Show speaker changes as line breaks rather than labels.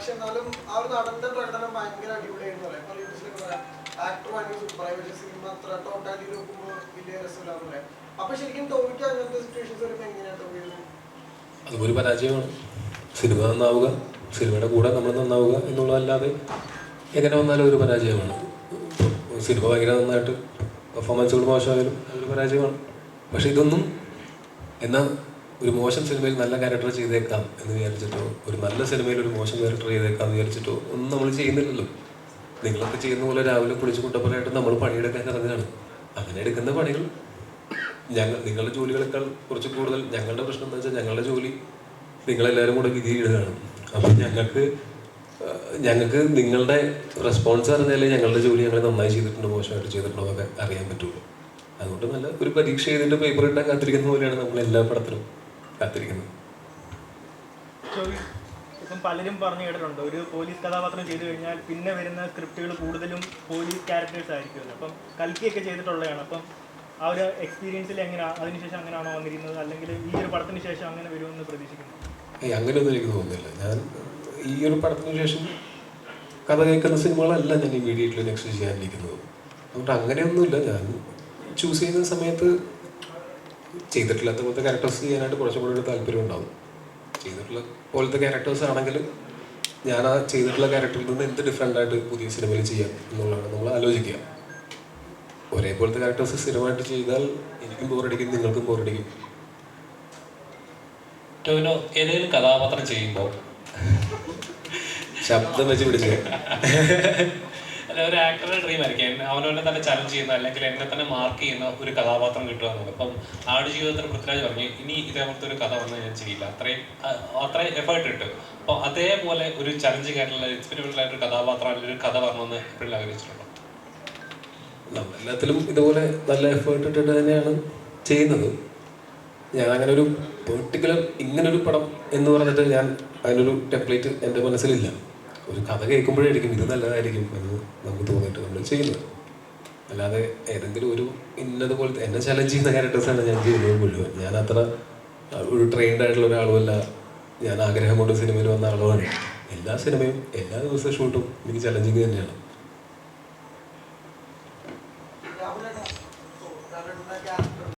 പക്ഷെ എന്നാലും ആ ഒരു നടന്റെ പ്രകടനം ഭയങ്കര അടിപൊളിയായിരുന്നു പറയാം. ഇപ്പൊ റീൽസിലൊക്കെ പറയാം ആക്ടർ ഭയങ്കര സൂപ്പറായി പക്ഷെ സിനിമ അത്ര ടോട്ടാലിറ്റി നോക്കുമ്പോൾ വലിയ രസമില്ലാന്ന് പറയാം. അപ്പൊ ശരിക്കും ടോമിക്ക് അങ്ങനത്തെ സിറ്റുവേഷൻസ് വരുമ്പോൾ എങ്ങനെയാണ് ടോമി
അതും ഒരു പരാജയമാണ്. സിനിമ നന്നാവുക സിനിമയുടെ കൂടെ നമ്മൾ നന്നാവുക എന്നുള്ളതല്ലാതെ എങ്ങനെ വന്നാലും ഒരു പരാജയമാണ്. സിനിമ ഭയങ്കര നന്നായിട്ട് പെർഫോമൻസുകൾ മോശമായാലും അതൊരു പരാജയമാണ്. പക്ഷെ ഇതൊന്നും എന്നാൽ ഒരു മോശം സിനിമയിൽ നല്ല ക്യാരക്ടർ ചെയ്തേക്കാം എന്ന് വിചാരിച്ചിട്ടോ ഒരു നല്ല സിനിമയിൽ ഒരു മോശം ക്യാരക്ടർ ചെയ്തേക്കാം എന്ന് വിചാരിച്ചിട്ടോ ഒന്നും നമ്മൾ ചെയ്യുന്നില്ലല്ലോ. നിങ്ങളൊക്കെ ചെയ്യുന്ന പോലെ രാവിലെ കുളിച്ച് കുട്ടപ്പനായിട്ട് നമ്മൾ പണിയെടുക്കാൻ ഇറങ്ങുകയാണ്. അങ്ങനെ എടുക്കുന്ന പണികൾ ഞങ്ങൾ നിങ്ങളുടെ ജോലികളെക്കാൾ കുറച്ച് കൂടുതൽ ഞങ്ങളുടെ പ്രശ്നം എന്താ വെച്ചാൽ ഞങ്ങളുടെ ജോലി നിങ്ങളെല്ലാവരും കൂടെ വിധിയിടുകയാണ്. അപ്പം ഞങ്ങൾക്ക് ഞങ്ങൾക്ക് നിങ്ങളുടെ റെസ്പോൺസ് അറിഞ്ഞാലേ ഞങ്ങളുടെ ജോലി ഞങ്ങൾ നന്നായി ചെയ്തിട്ടുണ്ടോ മോശമായിട്ട് ചെയ്തിട്ടുണ്ടോ എന്നൊക്കെ അറിയാൻ പറ്റുള്ളൂ. അതുകൊണ്ട് നല്ല ഒരു പരീക്ഷ ചെയ്തിട്ട് പേപ്പർ ഇട്ടാൻ കാത്തിരിക്കുന്ന പോലെയാണ് നമ്മൾ എല്ലാ പടത്തിലും. കാത്തിരിക്കുന്നത്
ഇപ്പം പലരും പറഞ്ഞു കേട്ടിട്ടുണ്ട്. ഒരു പോലീസ് കഥാപാത്രം ചെയ്തു കഴിഞ്ഞാൽ പിന്നെ വരുന്ന സ്ക്രിപ്റ്റുകൾ കൂടുതലും പോലീസ് ക്യാരക്ടേഴ്സ് ആയിരിക്കുമല്ലോ അപ്പം കൽക്കിയൊക്കെ ചെയ്തിട്ടുള്ളതാണ്. അപ്പം ആ ഒരു എക്സ്പീരിയൻസിൽ എങ്ങനെയാണ് അതിനുശേഷം അങ്ങനെയാണോ വന്നിരിക്കുന്നത് അല്ലെങ്കിൽ ഈ ഒരു പടത്തിന് ശേഷം അങ്ങനെ വരുമെന്ന് പ്രതീക്ഷിക്കുന്നു.
ഏയ് അങ്ങനെയൊന്നും എനിക്ക് തോന്നുന്നില്ല. ഞാൻ ഈ ഒരു പടത്തിന് ശേഷം കഥ കേൾക്കുന്ന സിനിമകളല്ല ഞാൻ ഇമ്മീഡിയറ്റ്ലി നെക്സ്റ്റ് ചെയ്യാനിരിക്കുന്നത്. അതുകൊണ്ട് അങ്ങനെയൊന്നുമില്ല. ഞാൻ ചൂസ് ചെയ്യുന്ന സമയത്ത് ചെയ്തിട്ടില്ലാത്ത പോലത്തെ ക്യാരക്ടേഴ്സ് ചെയ്യാനായിട്ട് കുറച്ചും കൂടി ഒരു താല്പര്യം ഉണ്ടാവും. ചെയ്തിട്ടുള്ള പോലത്തെ ക്യാരക്ടേഴ്സ് ആണെങ്കിൽ ഞാൻ ആ ചെയ്തിട്ടുള്ള ക്യാരക്ടറിൽ നിന്ന് എന്ത് ഡിഫറെന്റ് ആയിട്ട് പുതിയ സിനിമയിൽ ചെയ്യാം എന്നുള്ളതാണ് നമ്മൾ ആലോചിക്കുക. ഒരേപോലത്തെ ക്യാരക്ടേഴ്സ് സ്ഥിരമായിട്ട് ചെയ്താൽ എനിക്കും ബോറടിക്കും നിങ്ങൾക്കും ബോറടിക്കും
ടോവിനോ ഏതെങ്കിലും കഥാപാത്രം ചെയ്യുമ്പോൾ?
ശബ്ദം വെച്ച് പിടിച്ച്.
അല്ല ഒരു ആക്ടറുടെ ഡ്രീം ആയിരിക്കും. അവനവനെ തന്നെ ചലഞ്ച് ചെയ്യുന്ന അല്ലെങ്കിൽ എന്നെ തന്നെ മാർക്ക് ചെയ്യുന്ന ഒരു കഥാപാത്രം കിട്ടുക എന്നുള്ളത്. അപ്പം ആട് ജീവിതത്തിൽ പൃഥ്വിരാജ് പറഞ്ഞു ഇനി ഇതേപോലത്തെ ഒരു കഥ വന്നാൽ ഞാൻ ചെയ്യില്ല. അത്രയും അത്രയും എഫേർട്ട് ഇട്ട്. അപ്പോൾ അതേപോലെ ഒരു ചലഞ്ചിങ് ആയിട്ടുള്ള എക്സ്പെരിമെന്റൽ ആയിട്ടൊരു കഥാപാത്രം അല്ലെങ്കിൽ ഒരു കഥ വരണമെന്ന് എപ്പോഴും ആഗ്രഹിച്ചിട്ടുണ്ടോ?
നമ്മളെല്ലാത്തിലും ഇതുപോലെ നല്ല എഫേർട്ട് ഇട്ടിട്ട് തന്നെയാണ് ചെയ്യുന്നത്. ഞാൻ അങ്ങനെ ഒരു പെർട്ടിക്കുലർ ഇങ്ങനൊരു പടം എന്ന് പറഞ്ഞിട്ട് ഞാൻ അതിനൊരു ടെംപ്ലേറ്റ് എന്റെ മനസ്സിലില്ല. ഒരു കഥ കേൾക്കുമ്പോഴായിരിക്കും ഇത് നല്ലതായിരിക്കും എന്ന് നമുക്ക് തോന്നിയിട്ട് നമ്മൾ ചെയ്യുന്നത്. അല്ലാതെ ഏതെങ്കിലും ഒരു ഇന്നതുപോലത്തെ എന്നെ ചലഞ്ച് ചെയ്യുന്ന ക്യാരക്ടേഴ്സാണ് ഞാൻ ചെയ്യുന്നത് മുഴുവൻ. ഞാൻ അത്ര ഒരു ട്രെയിൻഡ് ആയിട്ടുള്ള ഒരാളുമല്ല ഞാൻ ആഗ്രഹം കൊണ്ട് സിനിമയിൽ വന്ന ആളുമാണ്. എല്ലാ സിനിമയും എല്ലാ ദിവസവും ഷൂട്ടും എനിക്ക് ചലഞ്ചിങ് തന്നെയാണ്.